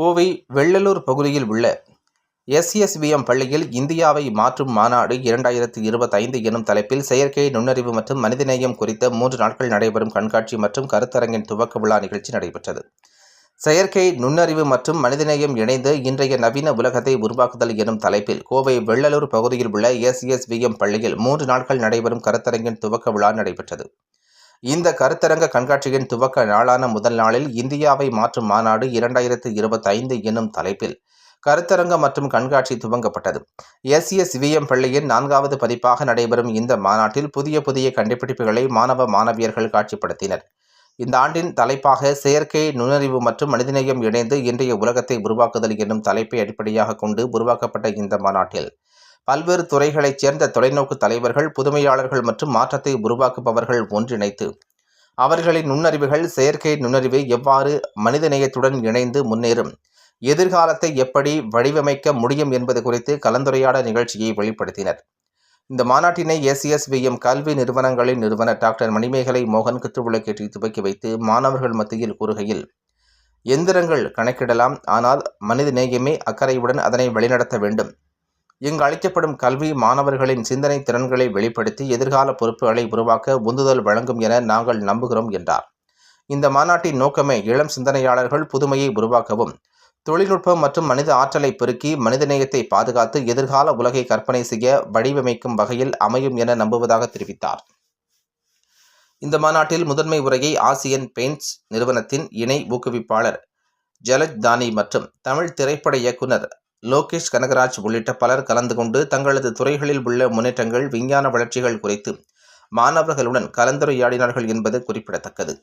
கோவை வெள்ளலூர் பகுதியில் உள்ள எஸ்எஸ்விஎம் பள்ளியில் இந்தியாவை மாற்றும் மாநாடு இரண்டாயிரத்தி இருபத்தைந்து எனும் தலைப்பில் செயற்கை நுண்ணறிவு மற்றும் மனிதநேயம் குறித்த மூன்று நாட்கள் நடைபெறும் கண்காட்சி மற்றும் கருத்தரங்கின் துவக்க விழா நிகழ்ச்சி நடைபெற்றது. செயற்கை நுண்ணறிவு மற்றும் மனிதநேயம் இணைந்து இன்றைய நவீன உலகத்தை உருவாக்குதல் எனும் தலைப்பில் கோவை வெள்ளலூர் பகுதியில் உள்ள எஸ்எஸ்விஎம் பள்ளியில் மூன்று நாட்கள் நடைபெறும் கருத்தரங்கின் துவக்க விழா நடைபெற்றது. இந்த கருத்தரங்க கண்காட்சியின் துவக்க நாளான முதல் நாளில் இந்தியாவை மாற்றும் மாநாடு இரண்டாயிரத்து இருபத்தைந்து என்னும் தலைப்பில் கருத்தரங்க மற்றும் கண்காட்சி துவங்கப்பட்டது. எஸ்எஸ்விஎம் பள்ளியின் நான்காவது பதிப்பாக நடைபெறும் இந்த மாநாட்டில் புதிய புதிய கண்டுபிடிப்புகளை மாணவ மாணவியர்கள் காட்சிப்படுத்தினர். இந்த ஆண்டின் தலைப்பாக செயற்கை நுண்ணறிவு மற்றும் மனிதநேயம் இணைந்து இன்றைய உலகத்தை உருவாக்குதல் என்னும் தலைப்பை அடிப்படையாக கொண்டு உருவாக்கப்பட்ட இந்த மாநாட்டில் பல்வேறு துறைகளைச் சேர்ந்த தொலைநோக்கு தலைவர்கள் புதுமையாளர்கள் மற்றும் மாற்றத்தை உருவாக்குபவர்கள் ஒன்றிணைத்து அவர்களின் நுண்ணறிவுகள் செயற்கை நுண்ணறிவை எவ்வாறு மனிதநேயத்துடன் இணைந்து முன்னேறும் எதிர்காலத்தை எப்படி வடிவமைக்க முடியும் என்பது குறித்து கலந்துரையாட நிகழ்ச்சியை வெளிப்படுத்தினர். இந்த மாநாட்டினை எஸ்எஸ்விஎம் கல்வி நிறுவனங்களின் நிறுவனர் டாக்டர் மணிமேகலை மோகன் குத்துவிளக்கேற்றி துவக்கி வைத்து மாணவர்கள் மத்தியில் கூறுகையில் எந்திரங்கள் கணக்கிடலாம் ஆனால் மனித நேயமே அக்கறையுடன் அதனை வழிநடத்த வேண்டும். இங்கு அளிக்கப்படும் கல்வி மாணவர்களின் சிந்தனை திறன்களை வெளிப்படுத்தி எதிர்கால பொறுப்புகளை உருவாக்க உந்துதல் வழங்கும் என நாங்கள் நம்புகிறோம் என்றார். இந்த மாநாட்டின் நோக்கமே இளம் சிந்தனையாளர்கள் புதுமையை உருவாக்கவும் தொழில்நுட்பம் மற்றும் மனித ஆற்றலை பெருக்கி மனிதநேயத்தை பாதுகாத்து எதிர்கால உலகை கற்பனை செய்ய வடிவமைக்கும் வகையில் அமையும் என நம்புவதாக தெரிவித்தார். இந்த மாநாட்டில் முதன்மை உரையை ஆசியன் பெயிண்ட்ஸ் நிறுவனத்தின் இணை ஊக்குவிப்பாளர் ஜலஜ் தானி மற்றும் தமிழ் திரைப்பட இயக்குனர் லோகேஷ் கனகராஜ் உள்ளிட்ட பலர் கலந்து கொண்டு தங்களது துறைகளில் உள்ள முன்னேற்றங்கள் விஞ்ஞான வளர்ச்சிகள் குறித்து மாணவர்களுடன் கலந்துரையாடினார்கள் என்பது குறிப்பிடத்தக்கது.